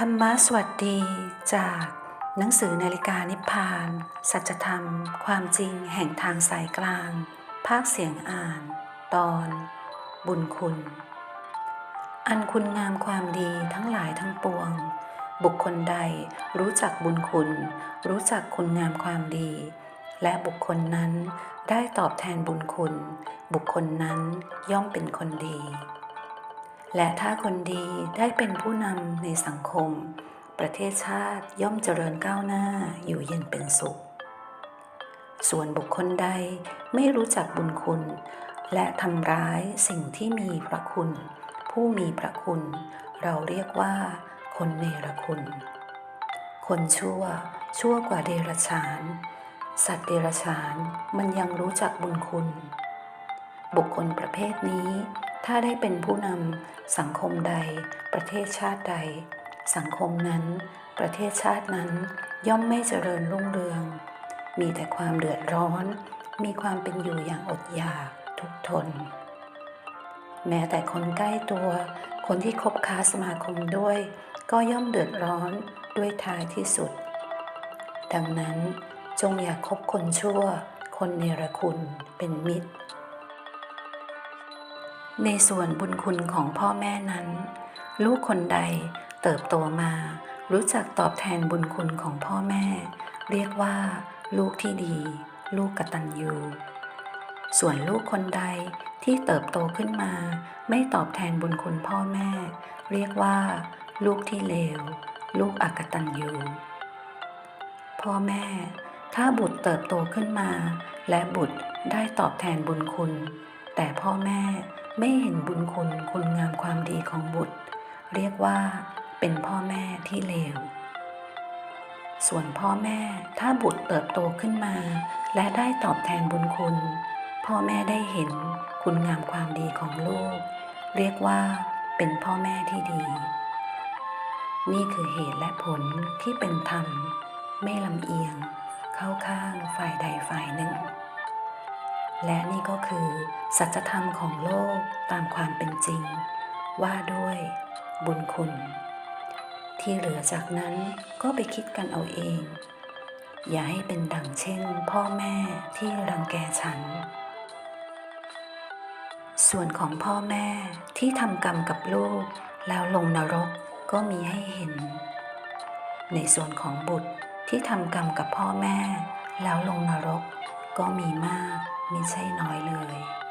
ธรรมะสวัสดีจากหนังสือนาฬิกานิพพาน สัจธรรม ความจริงแห่งทางสายกลาง ภาคเสียงอ่าน ตอน บุญคุณ อันคุณงามความดีทั้งหลายทั้งปวง บุคคลใดรู้จักบุญคุณ รู้จักคุณงามความดี และบุคคลนั้นได้ตอบแทนบุญคุณ บุคคลนั้นย่อมเป็นคนดี และถ้าคนดีได้เป็นผู้นำในสังคม ประเทศชาติย่อมเจริญก้าวหน้าอยู่เย็นเป็นสุข ส่วนบุคคลใดไม่รู้จักบุญคุณ และทำร้ายสิ่งที่มีพระคุณ ผู้มีพระคุณ เราเรียกว่า คนเนรคุณ คนชั่วชั่วกว่าเดรัจฉาน สัตว์เดรัจฉานมันยังรู้จักบุญคุณ บุคคลประเภทนี้ ถ้าได้เป็นผู้นำสังคมใด ประเทศชาติใด สังคมนั้น ประเทศชาตินั้นย่อมไม่เจริญรุ่งเรือง มีแต่ความเดือดร้อน มีความเป็นอยู่อย่างอดอยากทุกข์ทน แม้แต่คนใกล้ตัว คนที่คบค้าสมาคมด้วย ก็ย่อมเดือดร้อนด้วยท้ายที่สุด ดังนั้นจงอย่าคบคนชั่ว คนเนรคุณเป็นมิตร ในส่วนบุญคุณของพ่อแม่นั้น ลูกคนใดเติบโตมา รู้จักตอบแทนบุญคุณของพ่อแม่ เรียกว่า ลูกที่ดี ลูกกตัญญูส่วนลูกคนใดที่เติบโตขึ้นมา ไม่ตอบแทนบุญคุณพ่อแม่ เรียกว่า ลูกที่เลว ลูกอกตัญญูพ่อแม่ ถ้าบุตรเติบโตขึ้นมา และบุตรได้ตอบแทนบุญคุณ แต่พ่อแม่ ไม่เห็นบุญคุณคุณงามความดีของบุตร เรียกว่าเป็นพ่อแม่ที่เลว ส่วนพ่อแม่ถ้าบุตรเติบโตขึ้นมา และได้ตอบแทนบุญคุณ พ่อแม่ได้เห็นคุณงามความดีของลูก เรียกว่าเป็นพ่อแม่ที่ดี นี่คือเหตุและผลที่เป็นธรรม ไม่ลำเอียง เข้าข้างฝ่ายใดฝ่ายหนึ่ง และนี่ก็คือ สัจธรรมของโลกตามความเป็นจริง ว่าด้วยบุญคุณ ที่เหลือจากนั้นก็ไปคิดกันเอาเอง อย่าให้เป็นดังเช่น พ่อแม่ที่รังแกฉัน ส่วนของพ่อแม่ที่ทำกรรมกับลูก แล้วลงนรกก็มีให้เห็น ในส่วนของบุตรที่ทำกรรมกับพ่อแม่ แล้วลงนรกก็มีมาก ไม่ใช่น้อยเลย